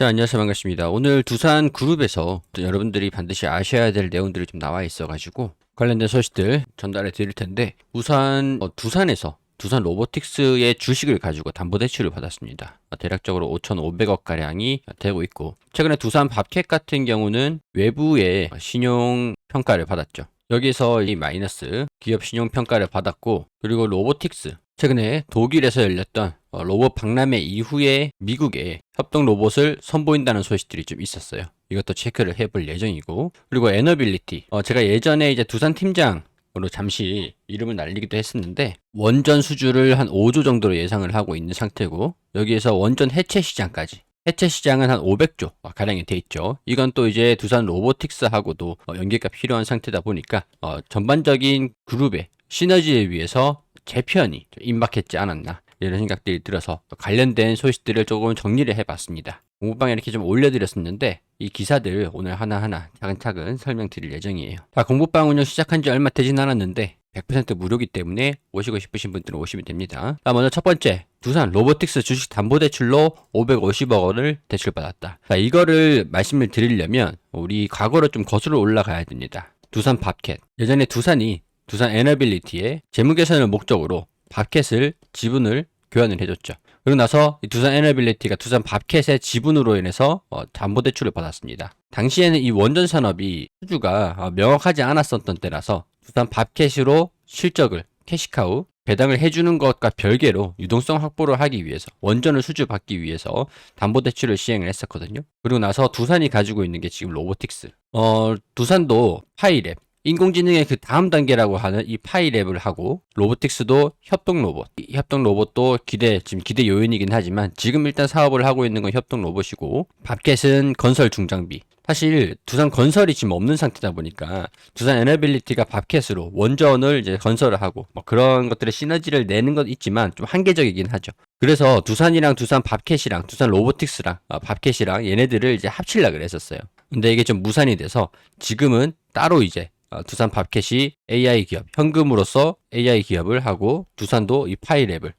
자, 안녕하세요. 반갑습니다. 오늘 두산 그룹에서 또 여러분들이 반드시 아셔야 될 내용들이 좀 나와 있어가지고 관련된 소식들 전달해 드릴 텐데 우선 어, 두산에서 두산 로보틱스의 주식을 가지고 담보대출을 받았습니다. 어, 대략적으로 5,500억 가량이 되고 있고 최근에 두산 밥캣 같은 경우는 외부의 신용 평가를 받았죠. 여기서 이 마이너스 기업 신용 평가를 받았고 그리고 로보틱스 최근에 독일에서 열렸던 어, 로봇 박람회 이후에 미국에 협동 로봇을 선보인다는 소식들이 좀 있었어요. 이것도 체크를 해볼 예정이고 그리고 에너빌리티 어, 제가 예전에 이제 두산 팀장 으로 잠시 이름을 날리기도 했었는데 원전 수주를 한 5조 정도로 예상을 하고 있는 상태고 여기에서 원전 해체 시장까지 해체 시장은 한 500조 가량이 돼 있죠. 이건 또 이제 두산 로보틱스하고도 어, 연계가 필요한 상태다 보니까 어, 전반적인 그룹의 시너지에 위해서 재편이 좀 임박했지 않았나 이런 생각들이 들어서 관련된 소식들을 조금 정리를 해봤습니다. 공부방에 이렇게 좀 올려드렸었는데 이 기사들 오늘 하나하나 차근차근 설명드릴 예정이에요. 자, 공부방 운영 시작한 지 얼마 되진 않았는데 100% 무료기 때문에 오시고 싶으신 분들은 오시면 됩니다. 자, 먼저 첫 번째. 두산 로보틱스 주식 담보 대출로 550억 원을 대출받았다. 자, 이거를 말씀을 드리려면 우리 과거로 좀 거슬러 올라가야 됩니다. 두산 밥캣. 예전에 두산이 두산 에너빌리티의 재무 개선을 목적으로 밥캣을 지분을 교환을 해줬죠. 그러고 나서 이 두산 에너빌리티가 두산 밥캣의 지분으로 인해서 어, 담보대출을 받았습니다. 당시에는 이 원전 산업이 수주가 어, 명확하지 않았었던 때라서 두산 밥캣으로 실적을 캐시카우 배당을 해주는 것과 별개로 유동성 확보를 하기 위해서 원전을 수주받기 위해서 담보대출을 시행을 했었거든요. 그리고 나서 두산이 가지고 있는 게 지금 로보틱스. 어, 두산도 파이랩 인공지능의 그 다음 단계라고 하는 이 파이랩을 하고 로보틱스도 협동 로봇. 이 협동 로봇도 기대 지금 기대 요인이긴 하지만 지금 일단 사업을 하고 있는 건 협동 로봇이고 밥켓은 건설 중장비. 사실 두산 건설이 지금 없는 상태다 보니까 두산 에너빌리티가 밥켓으로 원전을 이제 건설을 하고 뭐 그런 것들의 시너지를 내는 건 있지만 좀 한계적이긴 하죠. 그래서 두산이랑 두산 밥켓이랑 두산 로보틱스랑 어, 밥켓이랑 얘네들을 이제 합치려고 그랬었어요. 근데 이게 좀 무산이 돼서 지금은 따로 이제 어, 두산 밥캣이 AI 기업, 현금으로서 AI 기업을 하고 두산도 이 파이랩을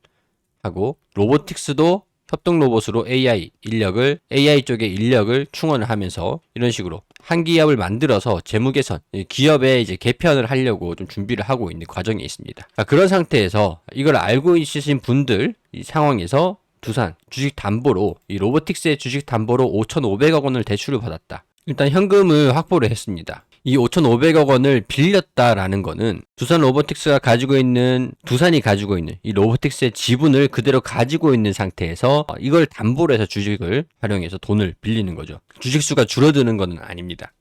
하고 로보틱스도 협동 로봇으로 AI 인력을 AI 쪽에 인력을 충원을 하면서 이런 식으로 한 기업을 만들어서 재무 개선 기업의 이제 개편을 하려고 좀 준비를 하고 있는 과정에 있습니다. 자, 그런 상태에서 이걸 알고 있으신 분들 이 상황에서 두산 주식 담보로 이 로보틱스의 주식 담보로 5,500억 원을 대출을 받았다. 일단 현금을 확보를 했습니다. 이 5,500억 원을 빌렸다라는 거는 두산 로보틱스가 가지고 있는 두산이 가지고 있는 이 로보틱스의 지분을 그대로 가지고 있는 상태에서 이걸 담보로 해서 주식을 활용해서 돈을 빌리는 거죠. 주식 수가 줄어드는 것은 아닙니다.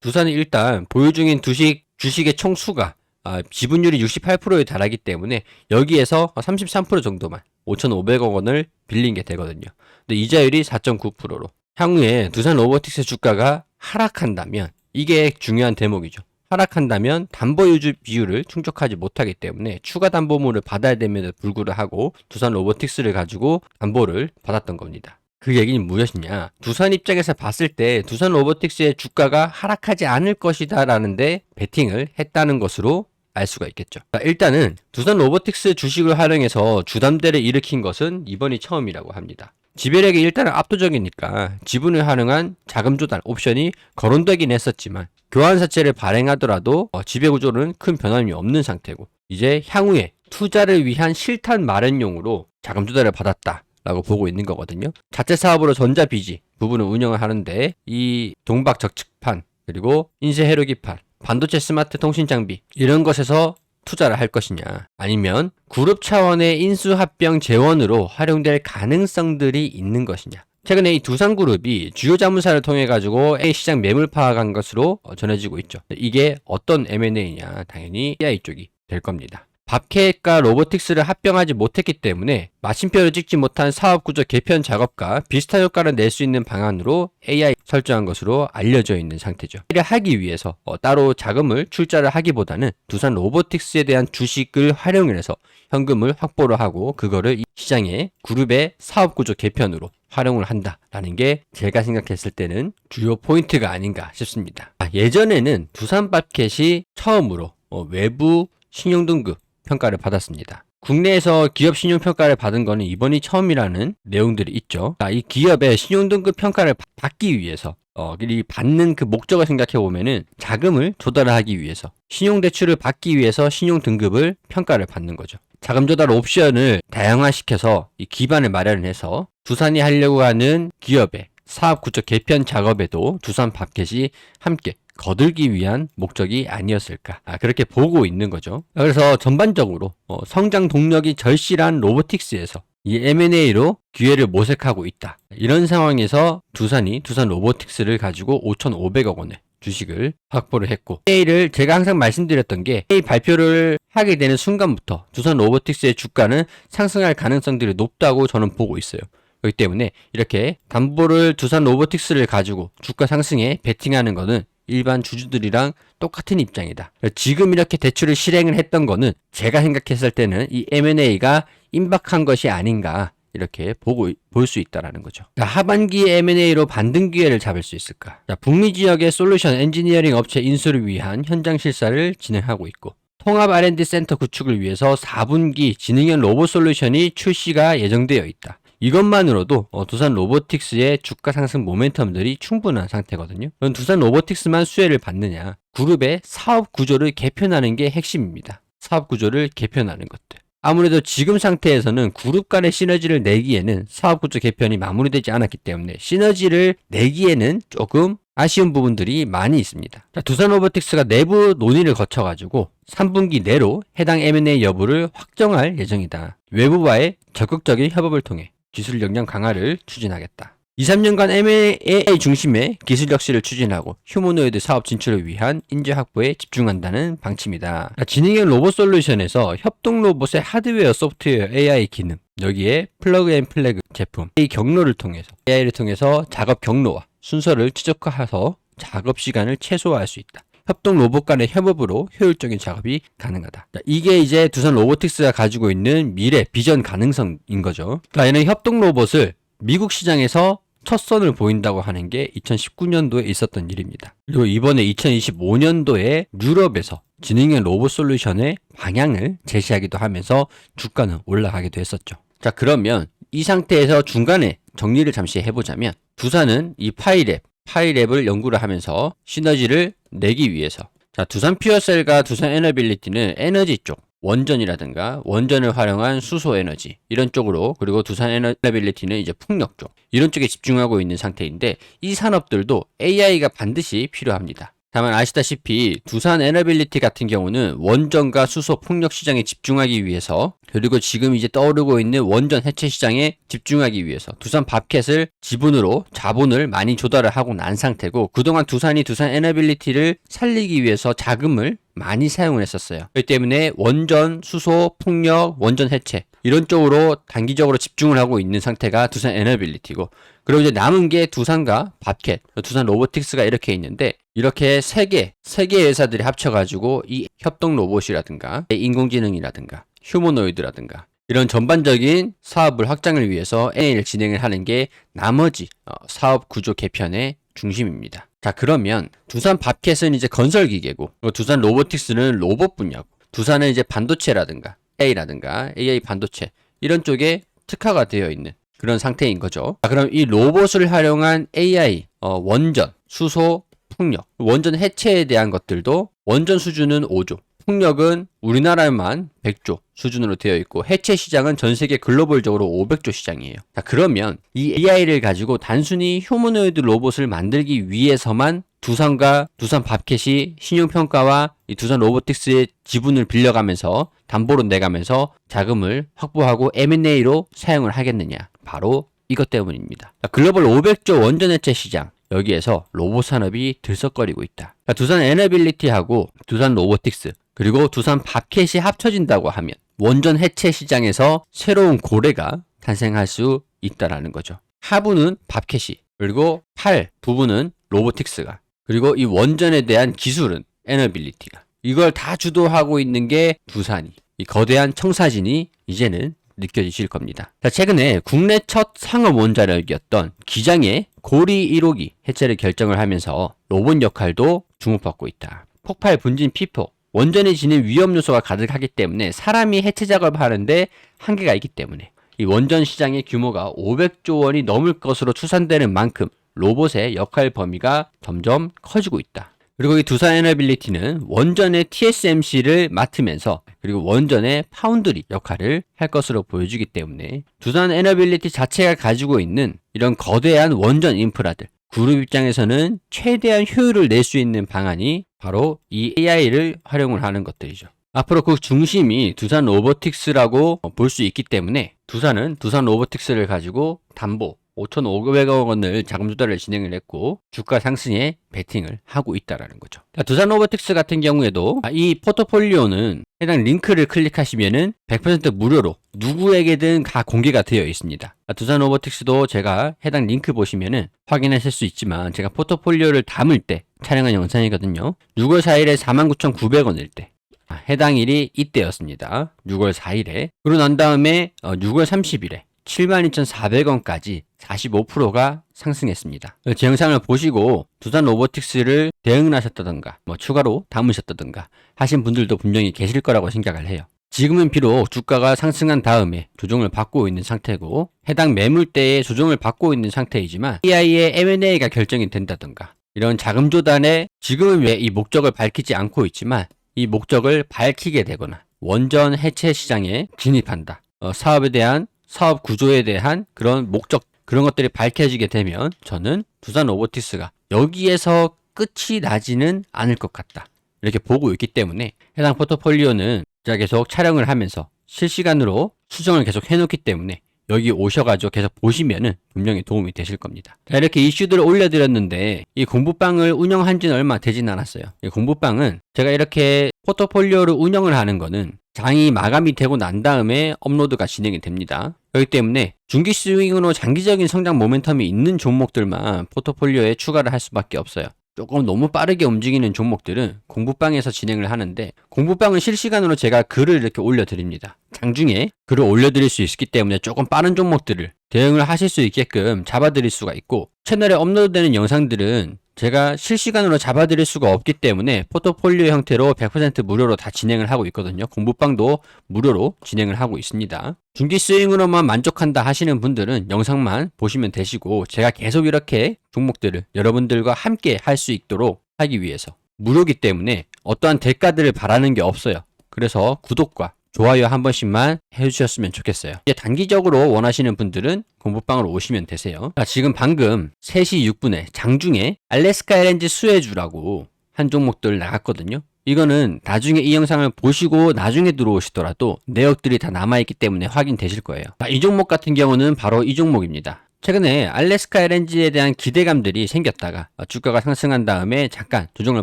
두산이 일단 보유 중인 주식 주식의 총수가 아, 지분율이 68%에 달하기 때문에 여기에서 33% 정도만 5,500억 원을 빌린 게 되거든요. 근데 이자율이 4.9%로 향후에 두산 로보틱스 주가가 하락한다면 이게 중요한 대목이죠. 하락한다면 담보 유지 비율을 충족하지 못하기 때문에 추가 담보물을 받아야 됨에도 불구하고 두산 로보틱스를 가지고 담보를 받았던 겁니다. 그 얘기는 무엇이냐? 두산 입장에서 봤을 때 두산 로보틱스의 주가가 하락하지 않을 것이다 라는데 베팅을 했다는 것으로 알 수가 있겠죠. 일단은 두산 로보틱스 주식을 활용해서 주담대를 일으킨 것은 이번이 처음이라고 합니다. 지배력이 일단은 압도적이니까 지분을 활용한 자금 조달 옵션이 거론되긴 했었지만 교환사채를 발행하더라도 어, 지배 구조는 큰 변함이 없는 상태고 이제 향후에 투자를 위한 실탄 마련용으로 자금 조달을 받았다. 라고 보고 있는 거거든요. 자체 사업으로 전자비지 부분을 운영을 하는데 이 동박 적측판 그리고 인쇄 해로기판 반도체 스마트 통신 장비 이런 것에서 투자를 할 것이냐 아니면 그룹 차원의 인수합병 재원으로 활용될 가능성들이 있는 것이냐 최근에 이 두산그룹이 주요 자문사를 통해 가지고 A 시장 매물 파악한 것으로 전해지고 있죠. 이게 어떤 M&A냐 당연히 AI 쪽이 될 겁니다. 밥캣과 로보틱스를 합병하지 못했기 때문에 마침표를 찍지 못한 사업구조 개편 작업과 비슷한 효과를 낼 수 있는 방안으로 AI 설정한 것으로 알려져 있는 상태죠. 이를 하기 위해서 어, 따로 자금을 출자를 하기보다는 두산 로보틱스에 대한 주식을 활용해서 현금을 확보를 하고 그거를 이 시장의 그룹의 사업구조 개편으로 활용을 한다라는 게 제가 생각했을 때는 주요 포인트가 아닌가 싶습니다. 아, 예전에는 두산 밥캣이 처음으로 어, 외부 신용등급 평가를 받았습니다. 국내에서 기업 신용 평가를 받은 거는 이번이 처음이라는 내용들이 있죠. 자, 이 기업의 신용 등급 평가를 바- 받기 위해서 어, 이 받는 그 목적을 생각해 보면은 자금을 조달하기 위해서 신용 대출을 받기 위해서 신용 등급을 평가를 받는 거죠. 자금 조달 옵션을 다양화시켜서 이 기반을 마련해서 두산이 하려고 하는 기업의 사업 구조 개편 작업에도 두산 밥켓이 함께 거들기 위한 목적이 아니었을까 아, 그렇게 보고 있는 거죠. 그래서 전반적으로 어, 성장 동력이 절실한 로보틱스에서 이 M&A로 기회를 모색하고 있다. 이런 상황에서 두산이 두산 로보틱스를 가지고 5,500억 원의 주식을 확보를 했고 A를 제가 항상 말씀드렸던 게 A 발표를 하게 되는 순간부터 두산 로보틱스의 주가는 상승할 가능성들이 높다고 저는 보고 있어요. 그렇기 때문에 이렇게 담보를 두산 로보틱스를 가지고 주가 상승에 베팅하는 거는 일반 주주들이랑 똑같은 입장이다. 지금 이렇게 대출을 실행을 했던 거는 제가 생각했을 때는 이 M&A가 임박한 것이 아닌가 이렇게 보고 볼 수 있다라는 거죠. 자, 하반기에 M&A로 반등 기회를 잡을 수 있을까? 자, 북미 지역의 솔루션 엔지니어링 업체 인수를 위한 현장 실사를 진행하고 있고 통합 R&D 센터 구축을 위해서 4분기 지능형 로봇 솔루션이 출시가 예정되어 있다. 이것만으로도 어, 두산 로보틱스의 주가 상승 모멘텀들이 충분한 상태거든요. 그럼 두산 로보틱스만 수혜를 받느냐? 그룹의 사업 구조를 개편하는 게 핵심입니다. 사업 구조를 개편하는 것들. 아무래도 지금 상태에서는 그룹 간의 시너지를 내기에는 사업 구조 개편이 마무리되지 않았기 때문에 시너지를 내기에는 조금 아쉬운 부분들이 많이 있습니다. 자, 두산 로보틱스가 내부 논의를 거쳐가지고 3분기 내로 해당 M&A 여부를 확정할 예정이다. 외부와의 적극적인 협업을 통해 기술 역량 강화를 추진하겠다. 2, 3년간 M&A 중심의 기술 혁신을 추진하고 휴머노이드 사업 진출을 위한 인재 확보에 집중한다는 방침이다. 지능형 로봇 솔루션에서 협동 로봇의 하드웨어, 소프트웨어, AI 기능, 여기에 플러그 앤 플래그 제품, 이 경로를 통해서 AI를 통해서 작업 경로와 순서를 최적화해서 작업 시간을 최소화할 수 있다. 협동 로봇 간의 협업으로 효율적인 작업이 가능하다. 자, 이게 이제 두산 로보틱스가 가지고 있는 미래 비전 가능성인 거죠. 자, 얘는 협동 로봇을 미국 시장에서 첫 선을 보인다고 하는 게 2019년도에 있었던 일입니다. 그리고 이번에 2025년도에 유럽에서 지능형 로봇 솔루션의 방향을 제시하기도 하면서 주가는 올라가기도 했었죠. 자, 그러면 이 상태에서 중간에 정리를 잠시 해보자면 두산은 이 파이랩, 파이랩을 연구를 하면서 시너지를 내기 위해서 자, 두산 퓨어셀과 두산 에너빌리티는 에너지 쪽 원전이라든가 원전을 활용한 수소 에너지 이런 쪽으로 그리고 두산 에너빌리티는 이제 풍력 쪽 이런 쪽에 집중하고 있는 상태인데 이 산업들도 AI가 반드시 필요합니다. 다만 아시다시피 두산 에너빌리티 같은 경우는 원전과 수소 풍력 시장에 집중하기 위해서 그리고 지금 이제 떠오르고 있는 원전 해체 시장에 집중하기 위해서 두산 밥켓을 지분으로 자본을 많이 조달을 하고 난 상태고 그동안 두산이 두산 에너빌리티를 살리기 위해서 자금을 많이 사용을 했었어요. 그렇기 때문에 원전, 수소, 풍력, 원전 해체 이런 쪽으로 단기적으로 집중을 하고 있는 상태가 두산 에너빌리티고 그리고 이제 남은 게 두산과 밥켓, 두산 로보틱스가 이렇게 있는데 이렇게 세 개, 세개 회사들이 합쳐가지고 이 협동 로봇이라든가 인공지능이라든가 휴머노이드라든가 이런 전반적인 사업을 확장을 위해서 A를 진행을 하는 게 나머지 어, 사업 구조 개편의 중심입니다. 자 그러면 두산 밥켓은 이제 건설 기계고 두산 로보틱스는 로봇 분야고 두산은 이제 반도체라든가 A라든가 AI 반도체 이런 쪽에 특화가 되어 있는 그런 상태인 거죠. 자, 그럼 이 로봇을 활용한 AI 어, 원전, 수소, 풍력, 원전 해체에 대한 것들도 원전 수준은 5조, 풍력은 우리나라만 100조 수준으로 되어 있고 해체 시장은 전 세계 글로벌적으로 500조 시장이에요. 자, 그러면 이 AI를 가지고 단순히 휴머노이드 로봇을 만들기 위해서만 두산과 두산 밥켓이 신용평가와 이 두산 로보틱스의 지분을 빌려가면서 담보로 내가면서 자금을 확보하고 M&A로 사용을 하겠느냐. 바로 이것 때문입니다. 자, 글로벌 500조 원전 해체 시장 여기에서 로봇 산업이 들썩거리고 있다. 자, 두산 에너빌리티하고 두산 로보틱스 그리고 두산 밥켓이 합쳐진다고 하면 원전 해체 시장에서 새로운 고래가 탄생할 수 있다라는 거죠. 하부는 밥켓이 그리고 팔 부분은 로보틱스가 그리고 이 원전에 대한 기술은 에너빌리티가 이걸 다 주도하고 있는 게 두산이 이 거대한 청사진이 이제는 느껴지실 겁니다. 자, 최근에 국내 첫 상업 원자력이었던 기장의 고리 1호기 해체를 결정을 하면서 로봇 역할도 주목받고 있다. 폭발 분진 피포 원전이 지닌 위험 요소가 가득하기 때문에 사람이 해체 작업을 하는데 한계가 있기 때문에 이 원전 시장의 규모가 500조 원이 넘을 것으로 추산되는 만큼 로봇의 역할 범위가 점점 커지고 있다. 그리고 이 두산 에너빌리티는 원전의 TSMC를 맡으면서 그리고 원전의 파운드리 역할을 할 것으로 보여주기 때문에 두산 에너빌리티 자체가 가지고 있는 이런 거대한 원전 인프라들 그룹 입장에서는 최대한 효율을 낼 수 있는 방안이 바로 이 AI를 활용을 하는 것들이죠. 앞으로 그 중심이 두산 로보틱스라고 볼 수 있기 때문에 두산은 두산 로보틱스를 가지고 담보 5,500억 원을 자금 조달을 진행을 했고 주가 상승에 베팅을 하고 있다라는 거죠. 자, 두산 로보틱스 같은 경우에도 이 포트폴리오는 해당 링크를 클릭하시면은 100% 무료로 누구에게든 다 공개가 되어 있습니다. 자, 두산 로보틱스도 제가 해당 링크 보시면은 확인하실 수 있지만 제가 포트폴리오를 담을 때 촬영한 영상이거든요. 6월 4일에 49,900원일 때 아, 해당 일이 이때였습니다. 6월 4일에. 그러고 난 다음에 어, 6월 30일에 72,400원까지 45%가 상승했습니다. 제 영상을 보시고 두산 로보틱스를 대응하셨다던가 뭐 추가로 담으셨다던가 하신 분들도 분명히 계실 거라고 생각을 해요. 지금은 비록 주가가 상승한 다음에 조정을 받고 있는 상태고 해당 매물대에 조정을 받고 있는 상태이지만 AI의 M&A가 결정이 된다던가 이런 자금 조달에 지금은 왜 이 목적을 밝히지 않고 있지만 이 목적을 밝히게 되거나 원전 해체 시장에 진입한다. 어, 사업에 대한 사업 구조에 대한 그런 목적 그런 것들이 밝혀지게 되면 저는 두산 로보티스가 여기에서 끝이 나지는 않을 것 같다. 이렇게 보고 있기 때문에 해당 포트폴리오는 계속 촬영을 하면서 실시간으로 수정을 계속 해놓기 때문에 여기 오셔가지고 계속 보시면은 분명히 도움이 되실 겁니다. 자, 이렇게 이슈들을 올려드렸는데 이 공부방을 운영한 지는 얼마 되진 않았어요. 이 공부방은 제가 이렇게 포트폴리오를 운영을 하는 거는 장이 마감이 되고 난 다음에 업로드가 진행이 됩니다. 그렇기 때문에 중기 스윙으로 장기적인 성장 모멘텀이 있는 종목들만 포트폴리오에 추가를 할 수밖에 없어요. 조금 너무 빠르게 움직이는 종목들은 공부방에서 진행을 하는데 공부방은 실시간으로 제가 글을 이렇게 올려드립니다. 장중에 글을 올려드릴 수 있기 때문에 조금 빠른 종목들을 대응을 하실 수 있게끔 잡아드릴 수가 있고 채널에 업로드되는 영상들은 제가 실시간으로 잡아드릴 수가 없기 때문에 포트폴리오 형태로 100% 무료로 다 진행을 하고 있거든요. 공부방도 무료로 진행을 하고 있습니다. 중기 스윙으로만 만족한다 하시는 분들은 영상만 보시면 되시고 제가 계속 이렇게 종목들을 여러분들과 함께 할 수 있도록 하기 위해서 무료기 때문에 어떠한 대가들을 바라는 게 없어요. 그래서 구독과 좋아요 한 번씩만 해주셨으면 좋겠어요. 이제 단기적으로 원하시는 분들은 공부방으로 오시면 되세요. 자, 지금 방금 3시 6분에 장중에 알래스카 LNG 수혜주라고 한 종목들 나갔거든요. 이거는 나중에 이 영상을 보시고 나중에 들어오시더라도 내역들이 다 남아있기 때문에 확인되실 거예요. 자, 이 종목 같은 경우는 바로 이 종목입니다. 최근에 알래스카 LNG에 대한 기대감들이 생겼다가 주가가 상승한 다음에 잠깐 조정을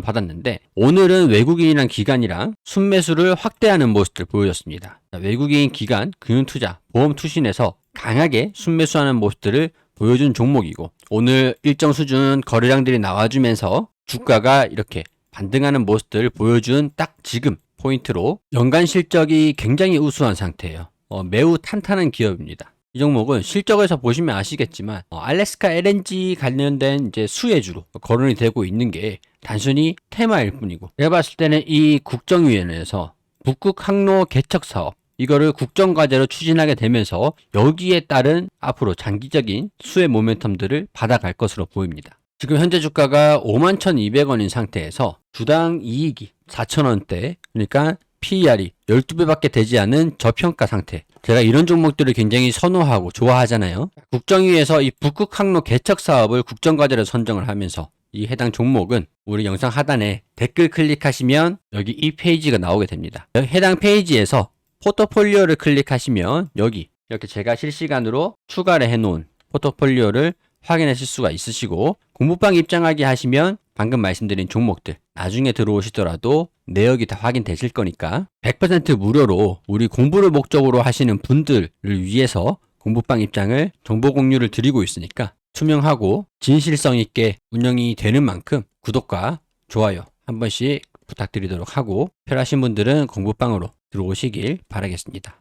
받았는데 오늘은 외국인이랑 기관이랑 순매수를 확대하는 모습을 보여줬습니다. 외국인 기관, 금융투자, 보험투신에서 강하게 순매수하는 모습들을 보여준 종목이고 오늘 일정 수준 거래량들이 나와주면서 주가가 이렇게 반등하는 모습들을 보여준 딱 지금 포인트로 연간 실적이 굉장히 우수한 상태예요. 어, 매우 탄탄한 기업입니다. 이 종목은 실적에서 보시면 아시겠지만 어, 알래스카 LNG 관련된 이제 수혜주로 거론이 되고 있는 게 단순히 테마일 뿐이고 제가 봤을 때는 이 국정위원회에서 북극 항로 개척 사업 이거를 국정과제로 추진하게 되면서 여기에 따른 앞으로 장기적인 수혜 모멘텀들을 받아갈 것으로 보입니다. 지금 현재 주가가 51,200원인 상태에서 주당 이익이 4,000원대 그러니까 PER이 12배밖에 되지 않은 저평가 상태. 제가 이런 종목들을 굉장히 선호하고 좋아하잖아요. 국정위에서 이 북극 항로 개척 사업을 국정과제로 선정을 하면서 이 해당 종목은 우리 영상 하단에 댓글 클릭하시면 여기 이 페이지가 나오게 됩니다. 해당 페이지에서 포트폴리오를 클릭하시면 여기 이렇게 제가 실시간으로 추가를 해놓은 포트폴리오를 확인하실 수가 있으시고 공부방 입장하기 하시면 방금 말씀드린 종목들 나중에 들어오시더라도 내역이 다 확인되실 거니까 100% 무료로 우리 공부를 목적으로 하시는 분들을 위해서 공부방 입장을 정보 공유를 드리고 있으니까 투명하고 진실성 있게 운영이 되는 만큼 구독과 좋아요 한 번씩 부탁드리도록 하고 필요하신 분들은 공부방으로 들어오시길 바라겠습니다.